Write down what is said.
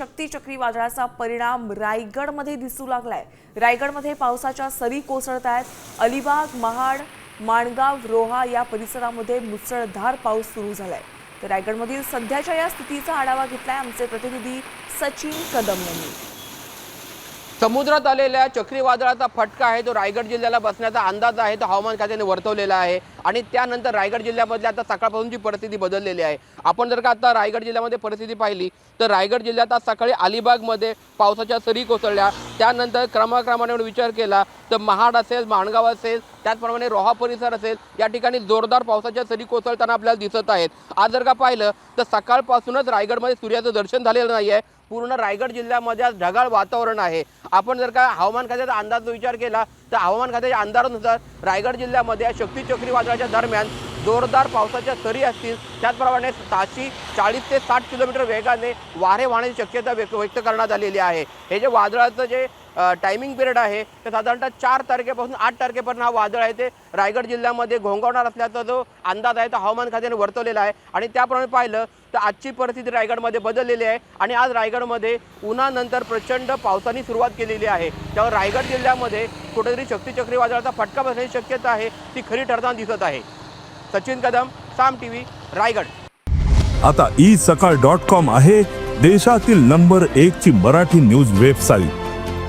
शक्ती चक्रीवादळाचा परिणाम रायगडमध्ये दिसू लागलाय. रायगडमध्ये पावसाच्या सरी कोसळत आहेत. अलिबाग महाड माणगाव रोहा या परिसरामध्ये मुसळधार पाऊस सुरू झालाय. तर रायगडमधील सध्याच्या या स्थितीचा आढावा घेतलाय आमचे प्रतिनिधी सचिन कदम यांनी. समुद्रात आलेल्या चक्रीवादळाचा फटका आहे तो रायगड जिल्ह्याला बसण्याचा अंदाज आहे तो हवामान खात्याने वर्तवलेला आहे आणि त्यानंतर रायगड जिल्ह्यामधली आता सकाळपासूनची परिस्थिती बदललेली आहे. आपण जर का आता रायगड जिल्ह्यामध्ये परिस्थिती पाहिली तर रायगड जिल्ह्यात आज सकाळी अलिबागमध्ये पावसाच्या सरी कोसळल्या. त्यानंतर क्रमाक्रमाने विचार केला तर महाड असेल माणगाव असेल त्याचप्रमाणे रोहा परिसर असेल या ठिकाणी जोरदार पावसाच्या सरी कोसळताना आपल्याला दिसत आहेत. आज जर का पाहिलं तर सकाळपासूनच रायगडमध्ये सूर्याचं दर्शन झालेलं नाही आहे पूर्ण रायगड जिल्ह्यामध्ये आज ढगाळ वातावरण आहे. आपण जर का हवामान खात्याचा अंदाज विचार केला तर हवामान खात्याच्या अंदाजानुसार रायगड जिल्ह्यामध्ये शक्ती चक्रीवादळाच्या दरम्यान जोरदार पावसाच्या सरी असतील. त्याचप्रमाणे ताशी चाळीस ते साठ किलोमीटर वेगाने वारे वाहण्याची शक्यता व्यक्त व्यक्त करण्यात आलेली आहे. हे जे वादळाचं जे टायमिंग पिरियड आहे. तर साधारणतः चार तारखेपासून आठ तारखेपर्यंत हा वादळ आहे ते रायगड जिल्ह्यामध्ये घोंगावणार असल्याचा जो अंदाज आहे तो हवामान खात्याने वर्तवलेला आहे. आणि त्याप्रमाणे पाहिलं तर आजची परिस्थिती रायगडमध्ये बदललेली आहे. आणि आज रायगडमध्ये उन्हानंतर प्रचंड पावसाने सुरुवात केलेली आहे. त्यामुळे रायगड जिल्ह्यामध्ये कुठेतरी शक्ती चक्रीवादळाचा फटका बसण्याची शक्यता आहे. ती खरी ठरताना दिसत आहे. Sachin Kadam Saam T V Raigad. आता ई सकाळ डॉट कॉम आहे देशातील नंबर एक ची मराठी न्यूज वेबसाईट.